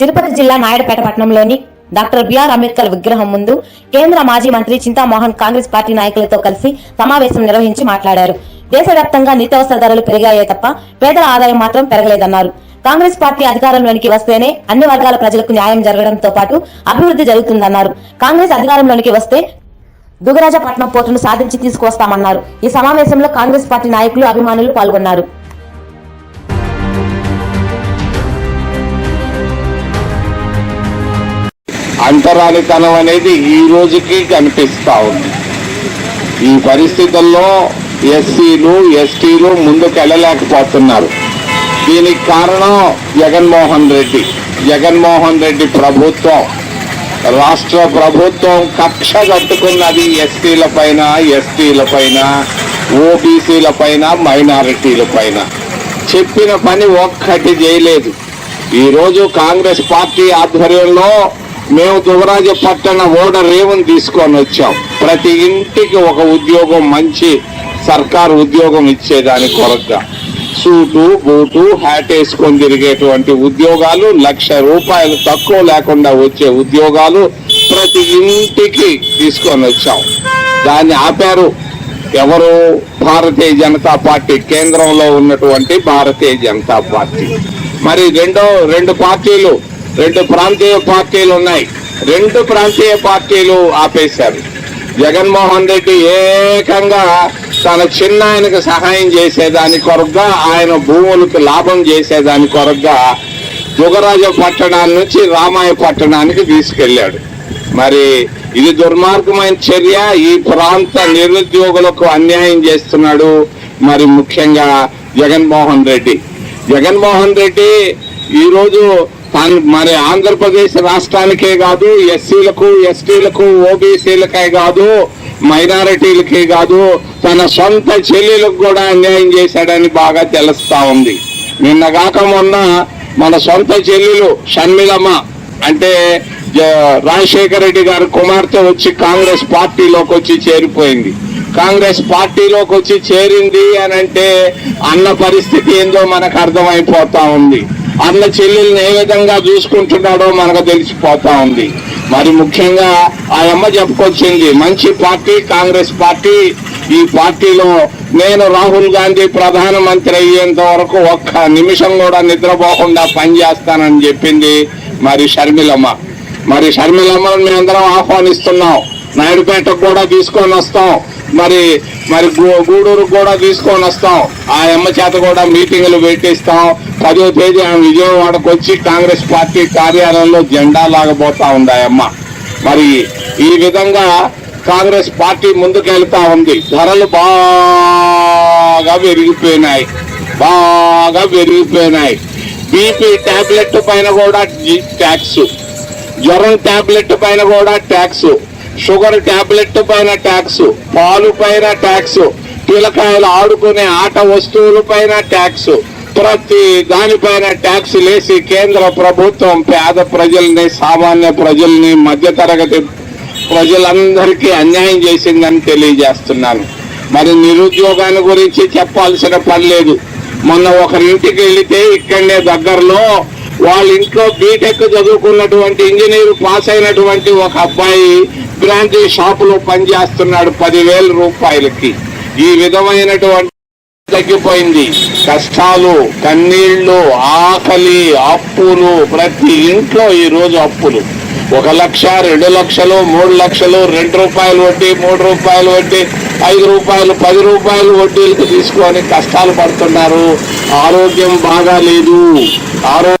తిరుపతి జిల్లా నాయుడుపేట పట్టణంలోని doctor BR Ambedkar విగ్రహం ముందు కేంద్ర మాజీ మంత్రి చింతామోహన్ కాంగ్రెస్ పార్టీ నాయకులతో కలిసి సమావేశం నిర్వహించి మాట్లాడారు. దేశవ్యాప్తంగా నిత్యావసర ధరలు పెరిగాయే తప్ప పేదల ఆదాయం మాత్రం పెరగలేదన్నారు. కాంగ్రెస్ పార్టీ అధికారంలోనికి వస్తేనే అన్ని వర్గాల ప్రజలకు న్యాయం జరగడంతో పాటు అభివృద్ధి జరుగుతుందన్నారు. కాంగ్రెస్ అధికారంలోనికి వస్తే దుగరాజపట్నం పోర్టును సాధించి తీసుకువస్తామన్నారు. ఈ సమావేశంలో కాంగ్రెస్ పార్టీ నాయకులు అభిమానులు పాల్గొన్నారు. అంటరానితనం అనేది ఈ రోజుకి కనిపిస్తూ ఉంది. ఈ పరిస్థితుల్లో ఎస్సీలు ఎస్టీలు ముందుకు వెళ్ళలేకపోతున్నారు దీనికి కారణం జగన్మోహన్ రెడ్డి. జగన్మోహన్ రెడ్డి ప్రభుత్వం. రాష్ట్ర ప్రభుత్వం కక్ష కట్టుకున్నది ఎస్టీల పైన ఎస్టీల పైన ఓబీసీల పైన మైనారిటీల పైన. చెప్పిన పని ఒక్కటి చేయలేదు. ఈరోజు కాంగ్రెస్ పార్టీ ఆధ్వర్యంలో మేము దువరాజ పట్టణ ఓడ రేవుని తీసుకొని వచ్చాం. ప్రతి ఇంటికి ఒక ఉద్యోగం మంచి సర్కారు ఉద్యోగం ఇచ్చేదాని కొరగా సూటు బూటు హ్యాట్ వేసుకొని తిరిగేటువంటి ఉద్యోగాలు లక్ష రూపాయలు తక్కువ లేకుండా వచ్చే ఉద్యోగాలు ప్రతి ఇంటికి తీసుకొని వచ్చాం. దాన్ని ఆపారు. ఎవరు? భారతీయ జనతా పార్టీ కేంద్రంలో ఉన్నటువంటి భారతీయ జనతా పార్టీ. మరి రెండో రెండు పార్టీలు రెండు ప్రాంతీయ పార్టీలు ఉన్నాయి. రెండు ప్రాంతీయ పార్టీలు ఆపేశారు. జగన్మోహన్ రెడ్డి ఏకంగా తన చిన్న ఆయనకు సహాయం చేసేదాని కొరగా ఆయన భూములకు లాభం చేసేదాని కొరగా దుగరాజ పట్టణాల నుంచి రామాయ పట్టణానికి తీసుకెళ్ళాడు. మరి ఇది దుర్మార్గమైన చర్య. ఈ ప్రాంత నిరుద్యోగులకు అన్యాయం చేస్తున్నాడు మరి ముఖ్యంగా జగన్మోహన్ రెడ్డి. జగన్మోహన్ రెడ్డి ఈరోజు మరి ఆంధ్రప్రదేశ్ రాష్ట్రానికే కాదు ఎస్సీలకు ఎస్టీలకు ఓబీసీలకే కాదు మైనారిటీలకే కాదు తన సొంత చెల్లెలకు కూడా అన్యాయం చేశాడని బాగా తెలుస్తా ఉంది. నిన్నగాక మొన్న మన సొంత చెల్లెలు షణ్మిలమ్మ అంటే జ- రాజశేఖర రెడ్డి గారి కుమార్తె వచ్చి కాంగ్రెస్ పార్టీలోకి వచ్చి చేరిపోయింది. కాంగ్రెస్ పార్టీలోకి వచ్చి చేరింది అని అంటే అన్న పరిస్థితి ఏందో మనకు అర్థమైపోతా ఉంది. అన్న చెల్లెల్ని ఏ విధంగా చూసుకుంటున్నాడో మనకు తెలిసిపోతా ఉంది. మరి ముఖ్యంగా ఆ అమ్మ చెప్పుకొచ్చింది మంచి పార్టీ కాంగ్రెస్ పార్టీ. ఈ పార్టీలో నేను రాహుల్ గాంధీ ప్రధానమంత్రి అయ్యేంత వరకు ఒక్క నిమిషం కూడా నిద్రపోకుండా పనిచేస్తానని చెప్పింది మరి షర్మిలమ్మ. మరి షర్మిలమ్మను మేమందరం ఆహ్వానిస్తున్నాం. నాయుడుపేటకు కూడా తీసుకొని వస్తాం. మరి మరి గూ- కూడా తీసుకొని వస్తాం. ఆ ఎమ్మ చేత కూడా మీటింగులు పెట్టిస్తాం. పదో తేదీ ఆమె విజయవాడకు వచ్చి కాంగ్రెస్ పార్టీ కార్యాలయంలో జెండా లాగబోతా ఉంది ఆ అమ్మ మరి ఈ విధంగా కాంగ్రెస్ పార్టీ ముందుకెళ్తా ఉంది. ధరలు బాగా పెరిగిపోయినాయి. బాగా పెరిగిపోయినాయి. బీపీ టాబ్లెట్ పైన కూడా ట్యాక్స్ జ్వరం టాబ్లెట్ పైన కూడా ట్యాక్స్ షుగర్ టాబ్లెట్ పైన ట్యాక్స్ పాలు పైన ట్యాక్స్ పిల్లకాయలు ఆడుకునే ఆట వస్తువుల పైన ట్యాక్స్ ప్రతి దానిపైన ట్యాక్స్ లేసి కేంద్ర ప్రభుత్వం పేద ప్రజల్ని సామాన్య ప్రజల్ని మధ్యతరగతి ప్రజలందరికీ అన్యాయం చేసిందని తెలియజేస్తున్నాను. మరి నిరుద్యోగాన్ని గురించి చెప్పాల్సిన పని లేదు. మొన్న ఒకరింటికి వెళితే ఇక్కడనే దగ్గరలో వాళ్ళ ఇంట్లో బీటెక్ చదువుకున్నటువంటి ఇంజనీర్ పాస్ అయినటువంటి ఒక అబ్బాయి ఇలాంటి షాపులో పనిచేస్తున్నాడు పదివేల రూపాయలకి. ఈ విధమైనటువంటి తగ్గిపోయింది. కష్టాలు కన్నీళ్ళు ఆకలి అప్పులు ప్రతి ఇంట్లో ఈరోజు అప్పులు. ఒక లక్ష రెండు లక్షలు మూడు లక్షలు రెండు రూపాయలు వడ్డీ మూడు రూపాయలు వడ్డీ ఐదు రూపాయలు పది రూపాయలు వడ్డీలకు తీసుకొని కష్టాలు పడుతున్నారు. ఆరోగ్యం బాగా లేదు ఆరోగ్యం